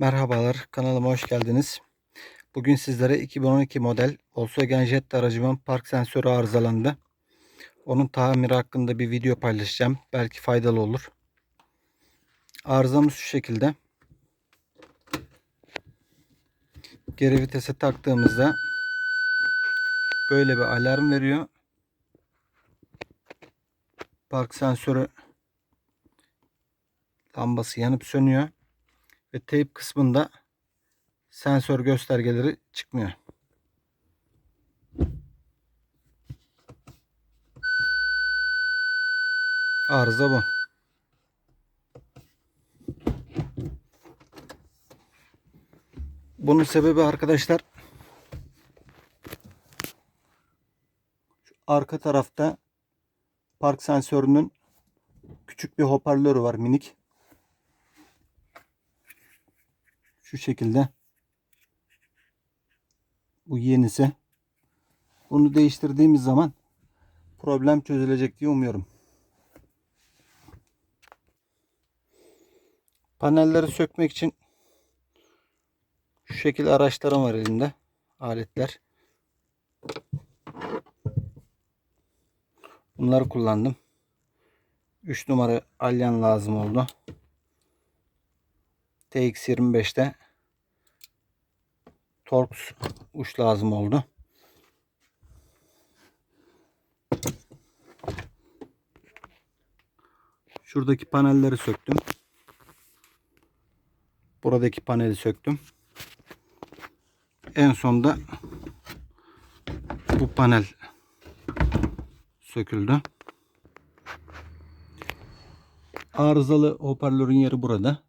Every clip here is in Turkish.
Merhabalar, kanalıma hoş geldiniz. Bugün sizlere 2012 model Volkswagen Jetta aracımın park sensörü arızalandı. Onun tamiri hakkında bir video paylaşacağım. Belki faydalı olur. Arızamız şu şekilde. Geri vitese taktığımızda böyle bir alarm veriyor. Park sensörü lambası yanıp sönüyor ve teyp kısmında sensör göstergeleri çıkmıyor. Arıza bu. Bunun sebebi arkadaşlar şu arka tarafta park sensörünün küçük bir hoparlörü var minik. Şu şekilde. Bu yenisi. Bunu değiştirdiğimiz zaman problem çözülecek diye umuyorum. Panelleri sökmek için şu şekilde araçlarım var elimde. Aletler. Bunları kullandım. 3 numara alyan lazım oldu. TX25'te Torx uç lazım oldu. Şuradaki panelleri söktüm. Buradaki paneli söktüm. En sonda bu panel söküldü. Arızalı hoparlörün yeri burada.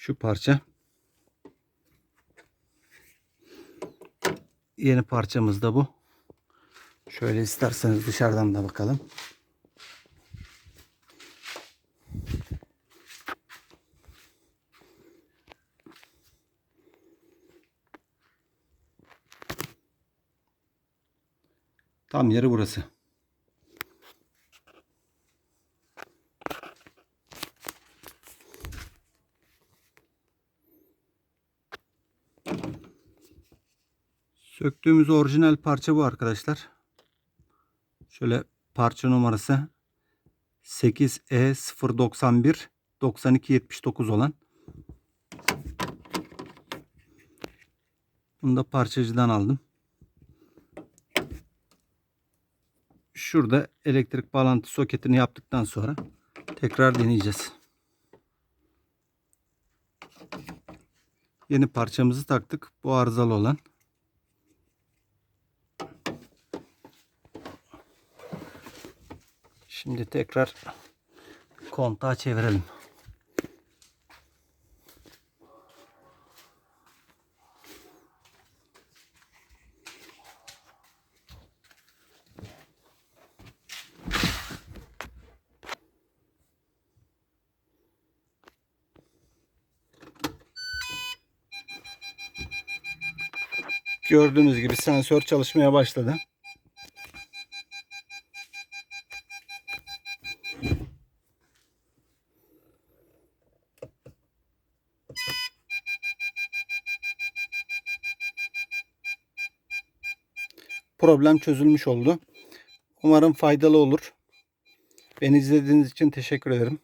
Şu parça. Yeni parçamız da bu. Şöyle isterseniz dışarıdan da bakalım. Tam yeri burası. Söktüğümüz orijinal parça bu arkadaşlar. Şöyle parça numarası 8E091 9279 olan. Bunu da parçacıdan aldım. Şurada elektrik bağlantı soketini yaptıktan sonra tekrar deneyeceğiz. Yeni parçamızı taktık. Bu arızalı olan. Şimdi tekrar kontağı çevirelim. Gördüğünüz gibi sensör çalışmaya başladı. Problem çözülmüş oldu. Umarım faydalı olur. Beni izlediğiniz için teşekkür ederim.